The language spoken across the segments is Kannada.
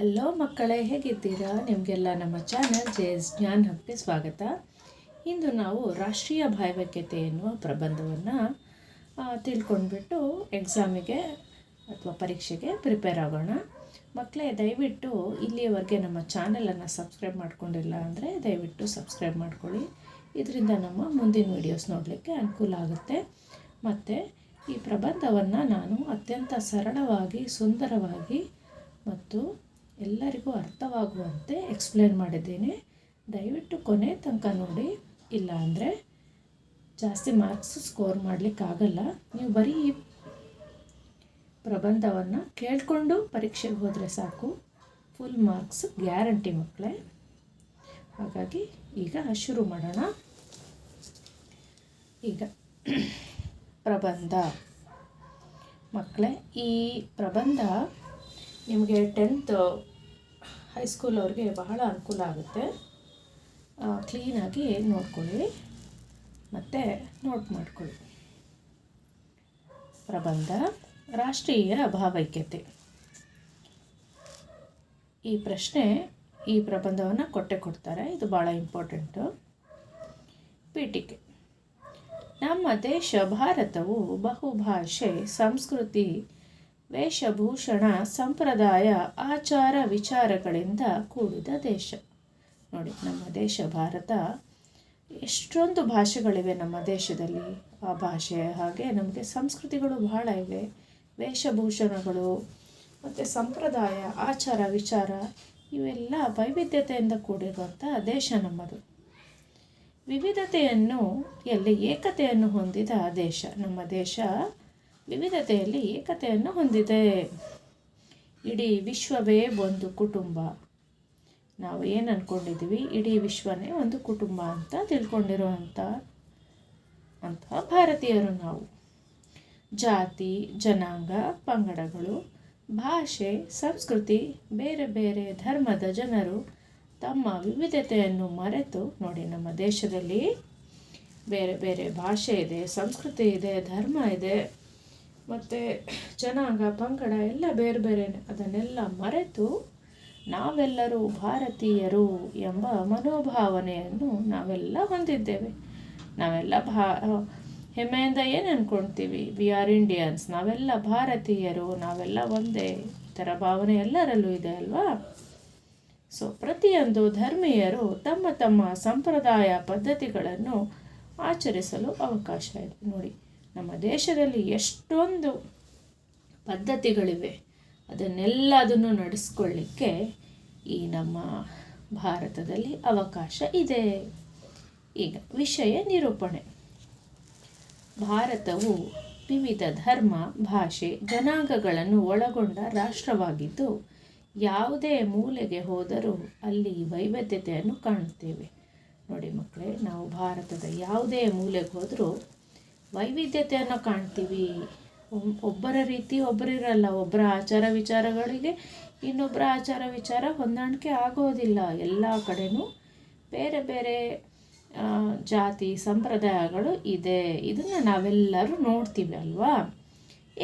ಹಲೋ ಮಕ್ಕಳೇ, ಹೇಗಿದ್ದೀರಾ? ನಿಮಗೆಲ್ಲ ನಮ್ಮ ಚಾನಲ್ ಜೆ ಎಸ್ ಜ್ಞಾನ್ ಹಬ್ಗೆ ಸ್ವಾಗತ. ಇಂದು ನಾವು ರಾಷ್ಟ್ರೀಯ ಭಾವೈಕ್ಯತೆ ಎನ್ನುವ ಪ್ರಬಂಧವನ್ನು ತಿಳ್ಕೊಂಡ್ಬಿಟ್ಟು ಎಕ್ಸಾಮಿಗೆ ಅಥವಾ ಪರೀಕ್ಷೆಗೆ ಪ್ರಿಪೇರ್ ಆಗೋಣ. ಮಕ್ಕಳೇ, ದಯವಿಟ್ಟು ಇಲ್ಲಿಯವರೆಗೆ ನಮ್ಮ ಚಾನಲನ್ನು ಸಬ್ಸ್ಕ್ರೈಬ್ ಮಾಡ್ಕೊಂಡಿಲ್ಲ ಅಂದರೆ ದಯವಿಟ್ಟು ಸಬ್ಸ್ಕ್ರೈಬ್ ಮಾಡ್ಕೊಳ್ಳಿ. ಇದರಿಂದ ನಮ್ಮ ಮುಂದಿನ ವೀಡಿಯೋಸ್ ನೋಡಲಿಕ್ಕೆ ಅನುಕೂಲ ಆಗುತ್ತೆ. ಮತ್ತು ಈ ಪ್ರಬಂಧವನ್ನು ನಾನು ಅತ್ಯಂತ ಸರಳವಾಗಿ, ಸುಂದರವಾಗಿ ಮತ್ತು ಎಲ್ಲರಿಗೂ ಅರ್ಥವಾಗುವಂತೆ ಎಕ್ಸ್ಪ್ಲೇನ್ ಮಾಡಿದ್ದೀನಿ. ದಯವಿಟ್ಟು ಕೊನೆ ತನಕ ನೋಡಿ. ಇಲ್ಲ ಅಂದರೆ ಜಾಸ್ತಿ ಮಾರ್ಕ್ಸ್ ಸ್ಕೋರ್ ಮಾಡಲಿಕ್ಕಾಗಲ್ಲ ನೀವು ಬರೀ ಈ ಪ್ರಬಂಧವನ್ನು ಕೇಳಿಕೊಂಡು ಪರೀಕ್ಷೆಗೆ ಹೋದರೆ ಸಾಕು. ಫುಲ್ ಮಾರ್ಕ್ಸ್ ಗ್ಯಾರಂಟಿ ಮಕ್ಕಳೇ ಹಾಗಾಗಿ ಈಗ ಶುರು ಮಾಡೋಣ. ಈಗ ಪ್ರಬಂಧ. ಮಕ್ಕಳೇ ಈ ಪ್ರಬಂಧ ನಿಮಗೆ ಟೆಂತ್ ಹೈಸ್ಕೂಲ್ ಅವ್ರಿಗೆ ಬಹಳ ಅನುಕೂಲ ಆಗುತ್ತೆ. ಕ್ಲೀನಾಗಿ ನೋಡ್ಕೊಳ್ಳಿ. ಮತ್ತು ನೋಟ್ ಮಾಡ್ಕೊಳ್ಳಿ. ಪ್ರಬಂಧ, ರಾಷ್ಟ್ರೀಯ ಭಾವೈಕ್ಯತೆ. ಈ ಪ್ರಶ್ನೆ ಈ ಪ್ರಬಂಧವನ್ನು ಕೊಟ್ಟೆ ಕೊಡ್ತಾರೆ. ಇದು ಭಾಳ ಇಂಪಾರ್ಟೆಂಟು ಪೀಠಿಕೆ. ನಮ್ಮ ದೇಶ ಭಾರತವು ಬಹುಭಾಷೆ, ಸಂಸ್ಕೃತಿ ವೇಷಭೂಷಣ ಸಂಪ್ರದಾಯ, ಆಚಾರ ವಿಚಾರಗಳಿಂದ ಕೂಡಿದ ದೇಶ. ನೋಡಿ, ನಮ್ಮ ದೇಶ ಭಾರತ ಎಷ್ಟೊಂದು ಭಾಷೆಗಳಿವೆ ನಮ್ಮ ದೇಶದಲ್ಲಿ. ಆ ಭಾಷೆ ಹಾಗೆ ನಮಗೆ ಸಂಸ್ಕೃತಿಗಳು ಬಹಳ ಇವೆ. ವೇಷಭೂಷಣಗಳು, ಮತ್ತು ಸಂಪ್ರದಾಯ, ಆಚಾರ ವಿಚಾರ ಇವೆಲ್ಲ ವೈವಿಧ್ಯತೆಯಿಂದ ಕೂಡಿರುವಂಥ ದೇಶ ನಮ್ಮದು. ವಿವಿಧತೆಯನ್ನು, ಎಲ್ಲಿ ಏಕತೆಯನ್ನು ಹೊಂದಿದ ದೇಶ ನಮ್ಮ ದೇಶ ವಿವಿಧತೆಯಲ್ಲಿ ಏಕತೆಯನ್ನು ಹೊಂದಿದೆ. ಇಡೀ ವಿಶ್ವವೇ ಒಂದು ಕುಟುಂಬ. ನಾವು ಏನು ಅಂದ್ಕೊಂಡಿದ್ದೀವಿ ಇಡೀ ವಿಶ್ವನೇ ಒಂದು ಕುಟುಂಬ ಅಂತ ತಿಳ್ಕೊಂಡಿರುವಂಥ ಅಂತಹ ಭಾರತೀಯರು ನಾವು. ಜಾತಿ, ಜನಾಂಗ, ಪಂಗಡಗಳು, ಭಾಷೆ, ಸಂಸ್ಕೃತಿ, ಬೇರೆ ಬೇರೆ ಧರ್ಮದ ಜನರು ತಮ್ಮ ವಿವಿಧತೆಯನ್ನು ಮರೆತು, ನೋಡಿ ನಮ್ಮ ದೇಶದಲ್ಲಿ ಬೇರೆ ಬೇರೆ ಭಾಷೆ ಇದೆ, ಸಂಸ್ಕೃತಿ ಇದೆ, ಧರ್ಮ ಇದೆ. ಮತ್ತು ಜನಾಂಗ, ಪಂಗಡ ಎಲ್ಲ ಬೇರೆ ಬೇರೆ ಅದನ್ನೆಲ್ಲ ಮರೆತು ನಾವೆಲ್ಲರೂ ಭಾರತೀಯರು ಎಂಬ ಮನೋಭಾವನೆಯನ್ನು ನಾವೆಲ್ಲ ಹೊಂದಿದ್ದೇವೆ. ನಾವೆಲ್ಲ ಭಾ ಹೆಮ್ಮೆಯಿಂದ ಏನು ಅಂದ್ಕೊಳ್ತೀವಿ ವಿ ಆರ್ ಇಂಡಿಯನ್ಸ್ ನಾವೆಲ್ಲ ಭಾರತೀಯರು. ನಾವೆಲ್ಲ ಒಂದೇ ಥರ ಭಾವನೆ ಎಲ್ಲರಲ್ಲೂ ಇದೆ ಅಲ್ವಾ? ಸೊ ಪ್ರತಿಯೊಂದು ಧರ್ಮೀಯರು ತಮ್ಮ ತಮ್ಮ ಸಂಪ್ರದಾಯ ಪದ್ಧತಿಗಳನ್ನು ಆಚರಿಸಲು ಅವಕಾಶ ಇದೆ. ನೋಡಿ ನಮ್ಮ ದೇಶದಲ್ಲಿ ಎಷ್ಟೊಂದು ಪದ್ಧತಿಗಳಿವೆ. ಅದನ್ನೆಲ್ಲದನ್ನು ನಡೆಸ್ಕೊಳ್ಳಿಕ್ಕೆ ಈ ನಮ್ಮ ಭಾರತದಲ್ಲಿ ಅವಕಾಶ ಇದೆ. ಈಗ ವಿಷಯ ನಿರೂಪಣೆ. ಭಾರತವು ವಿವಿಧ ಧರ್ಮ, ಭಾಷೆ, ಜನಾಂಗಗಳನ್ನು ಒಳಗೊಂಡ ರಾಷ್ಟ್ರವಾಗಿದ್ದು, ಯಾವುದೇ ಮೂಲೆಗೆ ಹೋದರೂ ಅಲ್ಲಿ ವೈವಿಧ್ಯತೆಯನ್ನು ಕಾಣುತ್ತೇವೆ. ನೋಡಿ ಮಕ್ಕಳೇ, ನಾವು ಭಾರತದ ಯಾವುದೇ ಮೂಲೆಗೆ ಹೋದರೂ ವೈವಿಧ್ಯತೆಯನ್ನು ಕಾಣ್ತೀವಿ. ಒಬ್ಬರ ರೀತಿ ಒಬ್ಬರಿರಲ್ಲ ಒಬ್ಬರ ಆಚಾರ ವಿಚಾರಗಳಿಗೆ ಇನ್ನೊಬ್ಬರ ಆಚಾರ ವಿಚಾರ ಹೊಂದಾಣಿಕೆ ಆಗೋದಿಲ್ಲ. ಎಲ್ಲ ಕಡೆಯೂ ಬೇರೆ ಬೇರೆ ಜಾತಿ, ಸಂಪ್ರದಾಯಗಳು ಇದೆ. ಇದನ್ನು ನಾವೆಲ್ಲರೂ ನೋಡ್ತೀವಿ ಅಲ್ವಾ?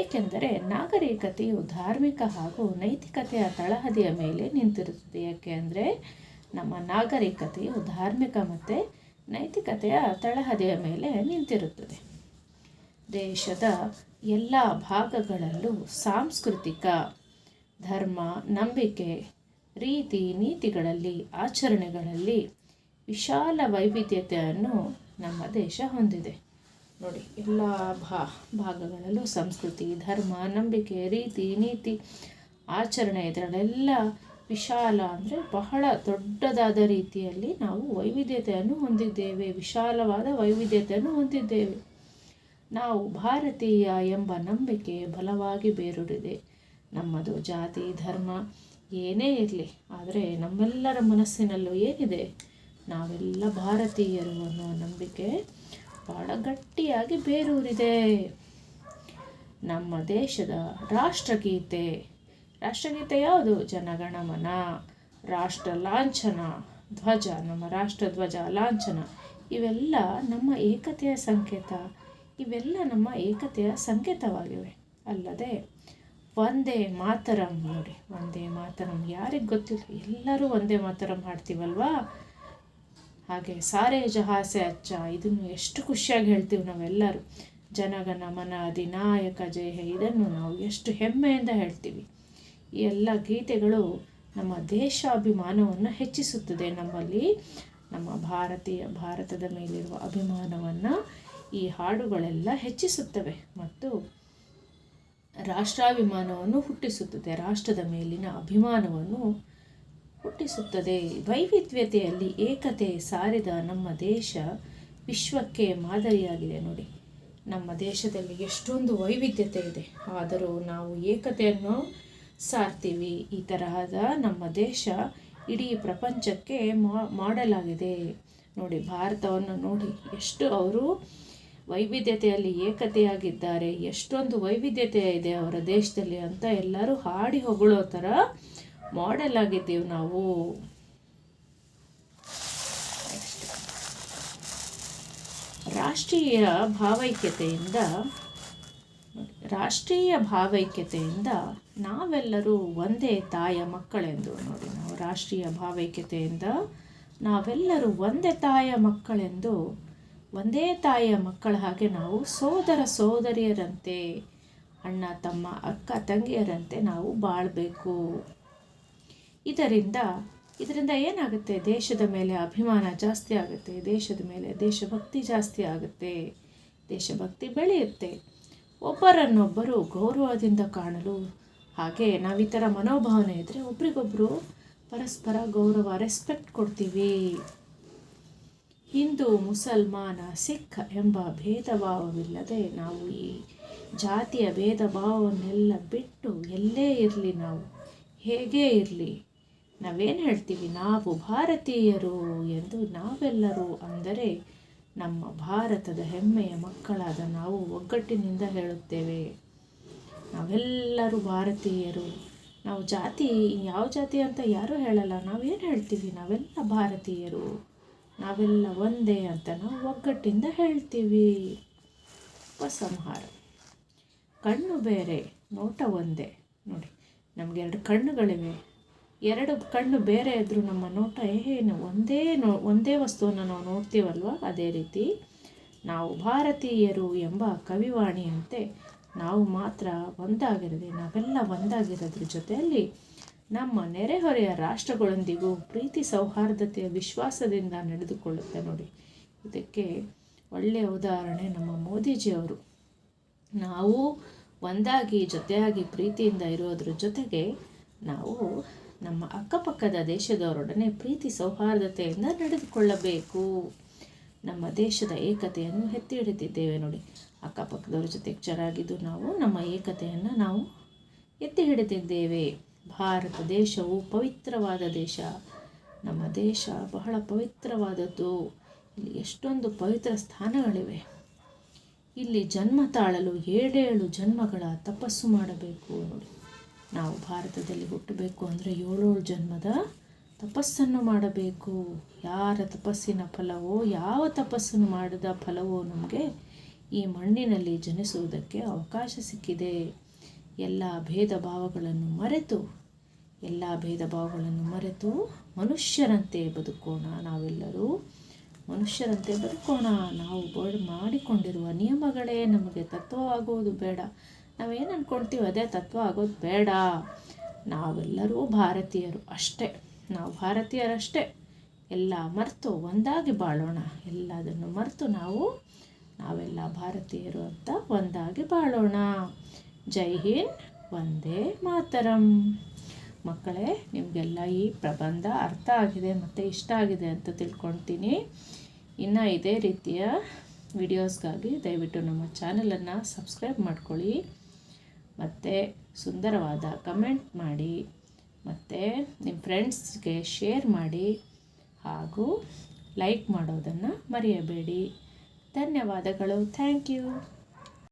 ಏಕೆಂದರೆ ನಾಗರಿಕತೆಯು ಧಾರ್ಮಿಕ ಹಾಗೂ ನೈತಿಕತೆಯ ತಳಹದಿಯ ಮೇಲೆ ನಿಂತಿರುತ್ತದೆ. ಯಾಕೆ ಅಂದರೆ ನಮ್ಮ ನಾಗರಿಕತೆಯು ಧಾರ್ಮಿಕ ಮತ್ತು ನೈತಿಕತೆಯ ತಳಹದಿಯ ಮೇಲೆ ನಿಂತಿರುತ್ತದೆ. ದೇಶದ ಎಲ್ಲ ಭಾಗಗಳಲ್ಲೂ ಸಾಂಸ್ಕೃತಿಕ, ಧರ್ಮ, ನಂಬಿಕೆ, ರೀತಿ ನೀತಿಗಳಲ್ಲಿ, ಆಚರಣೆಗಳಲ್ಲಿ ವಿಶಾಲ ವೈವಿಧ್ಯತೆಯನ್ನು ನಮ್ಮ ದೇಶ ಹೊಂದಿದೆ. ನೋಡಿ, ಎಲ್ಲ ಭಾ, ಭಾಗಗಳಲ್ಲೂ ಸಂಸ್ಕೃತಿ, ಧರ್ಮ, ನಂಬಿಕೆ, ರೀತಿ ನೀತಿ, ಆಚರಣೆ ಇದರಲ್ಲೆಲ್ಲ ವಿಶಾಲ ಅಂದರೆ ಬಹಳ ದೊಡ್ಡದಾದ ರೀತಿಯಲ್ಲಿ ನಾವು ವೈವಿಧ್ಯತೆಯನ್ನು ಹೊಂದಿದ್ದೇವೆ, ವಿಶಾಲವಾದ ವೈವಿಧ್ಯತೆಯನ್ನು ಹೊಂದಿದ್ದೇವೆ. ನಾವು ಭಾರತೀಯ ಎಂಬ ನಂಬಿಕೆ ಬಲವಾಗಿ ಬೇರೂರಿದೆ. ನಮ್ಮದು ಜಾತಿ, ಧರ್ಮ ಏನೇ ಇರಲಿ, ಆದರೆ ನಮ್ಮೆಲ್ಲರ ಮನಸ್ಸಿನಲ್ಲೂ ಏನಿದೆ? ನಾವೆಲ್ಲ ಭಾರತೀಯರು ಅನ್ನೋ ನಂಬಿಕೆ ಭಾಳ ಗಟ್ಟಿಯಾಗಿ ಬೇರೂರಿದೆ. ನಮ್ಮ ದೇಶದ ರಾಷ್ಟ್ರಗೀತೆ. ರಾಷ್ಟ್ರಗೀತೆ ಯಾವುದು? ಜನಗಣಮನ, ರಾಷ್ಟ್ರ ಲಾಂಛನ, ಧ್ವಜ, ನಮ್ಮ ರಾಷ್ಟ್ರ ಧ್ವಜ ಲಾಂಛನ. ಇವೆಲ್ಲ ನಮ್ಮ ಏಕತೆಯ ಸಂಕೇತ. ಇವೆಲ್ಲ ನಮ್ಮ ಏಕತೆಯ ಸಂಕೇತವಾಗಿವೆ. ಅಲ್ಲದೆ ಒಂದೇ ಮಾತರಂ ನೋಡಿ. ಒಂದೇ ಮಾತರಂ ಯಾರಿಗೆ ಗೊತ್ತಿಲ್ಲ. ಎಲ್ಲರೂ ಒಂದೇ ಮಾತರಂ ಹಾಡ್ತೀವಲ್ವಾ? ಹಾಗೆ ಸಾರೆ ಜಹಾಸೆ ಅಚ್ಚ. ಇದನ್ನು ಎಷ್ಟು ಖುಷಿಯಾಗಿ ಹೇಳ್ತೀವಿ ನಾವೆಲ್ಲರೂ. ಜನಗಣ ಮನ ಅಧಿನಾಯಕ ಜಯ ಇದನ್ನು ನಾವು ಎಷ್ಟು ಹೆಮ್ಮೆಯಿಂದ ಹೇಳ್ತೀವಿ. ಈ ಎಲ್ಲ ಗೀತೆಗಳು ನಮ್ಮ ದೇಶಾಭಿಮಾನವನ್ನು ಹೆಚ್ಚಿಸುತ್ತದೆ. ನಮ್ಮಲ್ಲಿ ನಮ್ಮ ಭಾರತೀಯ, ಭಾರತದ ಮೇಲಿರುವ ಅಭಿಮಾನವನ್ನು ಈ ಹಾಡುಗಳೆಲ್ಲ ಹೆಚ್ಚಿಸುತ್ತವೆ ಮತ್ತು ರಾಷ್ಟ್ರಾಭಿಮಾನವನ್ನು ಹುಟ್ಟಿಸುತ್ತದೆ, ರಾಷ್ಟ್ರದ ಮೇಲಿನ ಅಭಿಮಾನವನ್ನು ಹುಟ್ಟಿಸುತ್ತದೆ. ವೈವಿಧ್ಯತೆಯಲ್ಲಿ ಏಕತೆ ಸಾರಿದ ನಮ್ಮ ದೇಶ ವಿಶ್ವಕ್ಕೆ ಮಾದರಿಯಾಗಿದೆ ನೋಡಿ. ನಮ್ಮ ದೇಶದಲ್ಲಿ ಎಷ್ಟೊಂದು ವೈವಿಧ್ಯತೆ ಇದೆ. ಆದರೂ ನಾವು ಏಕತೆಯನ್ನು ಸಾರ್ತೀವಿ. ಈ ತರಹದ ನಮ್ಮ ದೇಶ ಇಡೀ ಪ್ರಪಂಚಕ್ಕೆ ಮಾಡಲಾಗಿದೆ. ನೋಡಿ, ಭಾರತವನ್ನು ನೋಡಿ. ಎಷ್ಟು ಅವರು ವೈವಿಧ್ಯತೆಯಲ್ಲಿ ಏಕತೆಯಾಗಿದ್ದಾರೆ. ಎಷ್ಟೊಂದು ವೈವಿಧ್ಯತೆ ಇದೆ ಅವರ ದೇಶದಲ್ಲಿ ಅಂತ ಎಲ್ಲರೂ ಹಾಡಿ ಹೊಗಳೋ ಥರ ಮಾಡೆಲ್ ಆಗಿದ್ದೀವಿ ನಾವು. ರಾಷ್ಟ್ರೀಯ ಭಾವೈಕ್ಯತೆಯಿಂದ ರಾಷ್ಟ್ರೀಯ ಭಾವೈಕ್ಯತೆಯಿಂದ ನಾವೆಲ್ಲರೂ ಒಂದೇ ತಾಯ ಮಕ್ಕಳೆಂದು ನೋಡಿ ನಾವು. ರಾಷ್ಟ್ರೀಯ ಭಾವೈಕ್ಯತೆಯಿಂದ ನಾವೆಲ್ಲರೂ ಒಂದೇ ತಾಯ ಮಕ್ಕಳೆಂದು ಒಂದೇ ತಾಯಿಯ ಮಕ್ಕಳ ಹಾಗೆ ನಾವು ಸೋದರ ಸೋದರಿಯರಂತೆ, ಅಣ್ಣ, ತಮ್ಮ, ಅಕ್ಕ, ತಂಗಿಯರಂತೆ ನಾವು ಬಾಳಬೇಕು. ಇದರಿಂದ ಇದರಿಂದ ಏನಾಗುತ್ತೆ? ದೇಶದ ಮೇಲೆ ಅಭಿಮಾನ ಜಾಸ್ತಿ ಆಗುತ್ತೆ, ದೇಶದ ಮೇಲೆ ದೇಶಭಕ್ತಿ ಜಾಸ್ತಿ ಆಗುತ್ತೆ, ದೇಶಭಕ್ತಿ ಬೆಳೆಯುತ್ತೆ. ಒಬ್ಬರನ್ನೊಬ್ಬರು ಗೌರವದಿಂದ ಕಾಣಲು ಹಾಗೆ ನಾವು ಈ ಥರ ಮನೋಭಾವನೆ ಇದ್ದರೆ ಒಬ್ರಿಗೊಬ್ಬರು ಪರಸ್ಪರ ಗೌರವ ರೆಸ್ಪೆಕ್ಟ್ ಕೊಡ್ತೀವಿ. ಹಿಂದೂ ಮುಸಲ್ಮಾನ ಸಿಖ್ ಎಂಬ ಭೇದ ಭಾವವಿಲ್ಲದೆ ನಾವು ಈ ಜಾತಿಯ ಭೇದ ಭಾವವನ್ನೆಲ್ಲ ಬಿಟ್ಟು ಎಲ್ಲೇ ಇರಲಿ ನಾವು? ಹೇಗೇ ಇರಲಿ? ನಾವೇನು ಹೇಳ್ತೀವಿ? ನಾವು ಭಾರತೀಯರು ಎಂದು ನಾವೆಲ್ಲರೂ ಅಂದರೆ ನಮ್ಮ ಭಾರತದ ಹೆಮ್ಮೆಯ ಮಕ್ಕಳಾದ ನಾವು ಒಗ್ಗಟ್ಟಿನಿಂದ ಹೇಳುತ್ತೇವೆ. ನಾವೆಲ್ಲರೂ ಭಾರತೀಯರು. ನಾವು ಜಾತಿ, ಯಾವ ಜಾತಿ ಅಂತ ಯಾರೂ ಹೇಳಲ್ಲ. ನಾವೇನು ಹೇಳ್ತೀವಿ? ನಾವೆಲ್ಲ ಭಾರತೀಯರು. ನಾವೆಲ್ಲ ಒಂದೇ ಅಂತ ನಾವು ಒಗ್ಗಟ್ಟಿಂದ ಹೇಳ್ತೀವಿ. ಉಪಸಂಹಾರ ಕಣ್ಣು ಬೇರೆ, ನೋಟ ಒಂದೇ. ನೋಡಿ, ನಮಗೆ ಎರಡು ಕಣ್ಣುಗಳಿವೆ. ಎರಡು ಕಣ್ಣು ಬೇರೆ ಇದ್ದರೂ ನಮ್ಮ ನೋಟ ಏನು, ಒಂದೇ ನೋ, ಒಂದೇ ವಸ್ತುವನ್ನು ನಾವು ನೋಡ್ತೀವಲ್ವ? ಅದೇ ರೀತಿ ನಾವು ಭಾರತೀಯರು ಎಂಬ ಕವಿವಾಣಿಯಂತೆ ನಾವು ಮಾತ್ರ ಒಂದಾಗಿರದೆ, ನಾವೆಲ್ಲ ಒಂದಾಗಿರೋದ್ರ ಜೊತೆಯಲ್ಲಿ ನಮ್ಮ ನೆರೆಹೊರೆಯ ರಾಷ್ಟ್ರಗಳೊಂದಿಗೂ ಪ್ರೀತಿ ಸೌಹಾರ್ದತೆಯ ವಿಶ್ವಾಸದಿಂದ ನಡೆದುಕೊಳ್ಳುತ್ತೆ ನೋಡಿ. ಇದಕ್ಕೆ ಒಳ್ಳೆಯ ಉದಾಹರಣೆ ನಮ್ಮ ಮೋದಿಜಿಯವರು. ನಾವು ಒಂದಾಗಿ, ಜೊತೆಯಾಗಿ ಪ್ರೀತಿಯಿಂದ ಇರೋದ್ರ ಜೊತೆಗೆ ನಾವು ನಮ್ಮ ಅಕ್ಕಪಕ್ಕದ ದೇಶದವರೊಡನೆ ಪ್ರೀತಿ ಸೌಹಾರ್ದತೆಯಿಂದ ನಡೆದುಕೊಳ್ಳಬೇಕು. ನಮ್ಮ ದೇಶದ ಏಕತೆಯನ್ನು ಎತ್ತಿ ಹಿಡಿದಿದ್ದೇವೆ ನೋಡಿ. ಅಕ್ಕಪಕ್ಕದವ್ರ ಜೊತೆಗೆ ಚೆನ್ನಾಗಿದ್ದು ನಾವು, ನಮ್ಮ ಏಕತೆಯನ್ನು ನಾವು ಎತ್ತಿ ಹಿಡಿದಿದ್ದೇವೆ. ಭಾರತ ದೇಶವು ಪವಿತ್ರವಾದ ದೇಶ. ನಮ್ಮ ದೇಶ ಬಹಳ ಪವಿತ್ರವಾದದ್ದು. ಇಲ್ಲಿ ಎಷ್ಟೊಂದು ಪವಿತ್ರ ಸ್ಥಾನಗಳಿವೆ. ಇಲ್ಲಿ ಜನ್ಮ ತಾಳಲು ಏಳೇಳು ಜನ್ಮಗಳ ತಪಸ್ಸು ಮಾಡಬೇಕು ನೋಡಿ. ನಾವು ಭಾರತದಲ್ಲಿ ಹುಟ್ಟಬೇಕು ಅಂದರೆ ಏಳೇಳು ಜನ್ಮದ ತಪಸ್ಸನ್ನು ಮಾಡಬೇಕು. ಯಾರ ತಪಸ್ಸಿನ ಫಲವೋ, ಯಾವ ತಪಸ್ಸನ್ನು ಮಾಡಿದ ಫಲವೋ ನಮಗೆ ಈ ಮಣ್ಣಿನಲ್ಲಿ ಜನಿಸುವುದಕ್ಕೆ ಅವಕಾಶ ಸಿಕ್ಕಿದೆ. ಎಲ್ಲ ಭೇದ ಭಾವಗಳನ್ನು ಮರೆತು, ಎಲ್ಲ ಭೇದ ಭಾವಗಳನ್ನು ಮರೆತು ಮನುಷ್ಯರಂತೆ ಬದುಕೋಣ ನಾವೆಲ್ಲರೂ. ಮನುಷ್ಯರಂತೆ ಬದುಕೋಣ. ನಾವು ಬೋರ್ಡ್ ಮಾಡಿಕೊಂಡಿರುವ ನಿಯಮಗಳೇ ನಮಗೆ ತತ್ವ ಆಗೋದು ಬೇಡ. ನಾವೇನು ಅಂದ್ಕೊಳ್ತೀವಿ ಅದೇ ತತ್ವ ಆಗೋದು ಬೇಡ. ನಾವೆಲ್ಲರೂ ಭಾರತೀಯರು ಅಷ್ಟೇ. ನಾವು ಭಾರತೀಯರಷ್ಟೇ. ಎಲ್ಲ ಮರೆತು ಒಂದಾಗಿ ಬಾಳೋಣ. ಎಲ್ಲದನ್ನು ಮರೆತು ನಾವು, ನಾವೆಲ್ಲ ಭಾರತೀಯರು ಅಂತ ಒಂದಾಗಿ ಬಾಳೋಣ. ಜೈ ಹಿಂದ್ ಒಂದೇ ಮಾತರಂ. ಮಕ್ಕಳೇ, ನಿಮಗೆಲ್ಲ ಈ ಪ್ರಬಂಧ ಅರ್ಥ ಆಗಿದೆ ಮತ್ತು ಇಷ್ಟ ಆಗಿದೆ ಅಂತ ತಿಳ್ಕೊಳ್ತೀನಿ. ಇನ್ನು ಇದೇ ರೀತಿಯ ವಿಡಿಯೋಸ್ಗಾಗಿ ದಯವಿಟ್ಟು ನಮ್ಮ ಚಾನಲನ್ನು ಸಬ್ಸ್ಕ್ರೈಬ್ ಮಾಡ್ಕೊಳ್ಳಿ. ಮತ್ತು ಸುಂದರವಾದ ಕಮೆಂಟ್ ಮಾಡಿ, ಮತ್ತು ನಿಮ್ಮ ಫ್ರೆಂಡ್ಸ್ಗೆ ಶೇರ್ ಮಾಡಿ ಹಾಗೂ ಲೈಕ್ ಮಾಡೋದನ್ನು ಮರೆಯಬೇಡಿ. ಧನ್ಯವಾದಗಳು. Thank you.